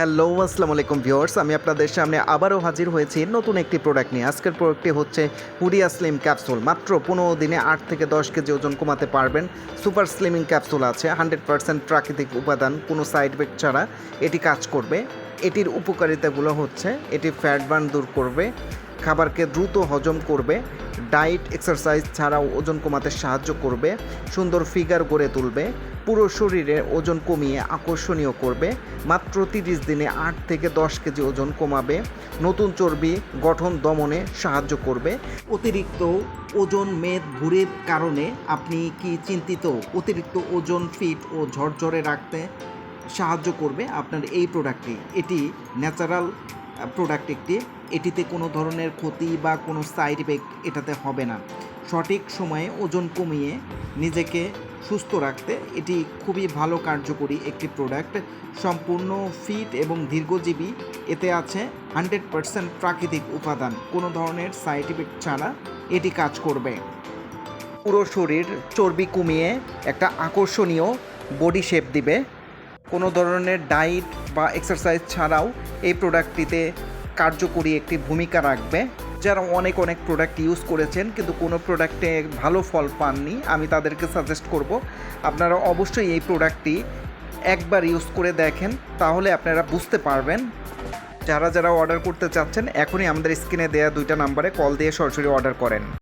Hello, আসসালামু আলাইকুম viewers. আমি আপনাদের সামনে আবারও হাজির হয়েছি নতুন একটি প্রোডাক্ট নিয়ে। আজকের প্রোডাক্টটি হচ্ছে হুডিয়া স্লিম ক্যাপসুল মাত্র পনেরো দিনে আট থেকে দশ কেজি ওজন কমাতে পারবেন। সুপার স্লিমিং ক্যাপসুল আছে হান্ড্রেড পার্সেন্ট প্রাকৃতিক উপাদান, কোনো সাইড এফেক্ট ছাড়া। এটি কাজ করবে। এটির উপকারিতাগুলো হচ্ছে, এটি ফ্যাট বার্ন দূর করবে, খাবারকে দ্রুত হজম করবে ডায়েট এক্সারসাইজ ছাড়াও ওজন কমাতে সাহায্য করবে, সুন্দর ফিগার গড়ে তুলবে, পুরো শরীরে ওজন কমিয়ে আকর্ষণীয় করবে, মাত্র তিরিশ দিনে আট থেকে দশ কেজি ওজন কমাবে, নতুন চর্বি গঠন দমনে সাহায্য করবে। অতিরিক্ত ওজন মেদ ভুঁড়ির কারণে আপনি কি চিন্তিত? অতিরিক্ত ওজন ফিট ও ঝরঝরে রাখতে সাহায্য করবে আপনার এই প্রোডাক্টটি। এটি ন্যাচারাল প্রোডাক্ট একটি, এটিতে কোনো ধরনের ক্ষতি বা কোনো সাইড এফেক্ট এটাতে হবে না। সঠিক সময়ে ওজন কমিয়ে নিজেকে সুস্থ রাখতে এটি খুবই ভালো কার্যকরী একটি প্রোডাক্ট সম্পূর্ণ ফিট এবং দীর্ঘজীবী, এতে আছে হান্ড্রেড পারসেন্ট প্রাকৃতিক উপাদান। কোনো ধরনের সাইড এফেক্ট ছাড়া এটি কাজ করবে। পুরো শরীর চর্বি কমিয়ে একটা আকর্ষণীয় বডি শেপ দিবে। কোনো ধরনের ডায়েট বা এক্সারসাইজ ছাড়াও এই প্রোডাক্টটিতে কার্যকরী একটি ভূমিকা রাখবে। যারা অনেক অনেক প্রোডাক্ট ইউজ করেছেন, কিন্তু কোনো প্রোডাক্টে ভালো ফল পাননি, আমি তাদেরকে সাজেস্ট করব, আপনারা অবশ্যই এই প্রোডাক্টটি একবার ইউজ করে দেখেন, তাহলে আপনারা বুঝতে পারবেন। যারা যারা অর্ডার করতে চাচ্ছেন, এখনই আমাদের স্ক্রিনে দেওয়া দুইটা নাম্বারে কল দিয়ে সরাসরি অর্ডার করেন।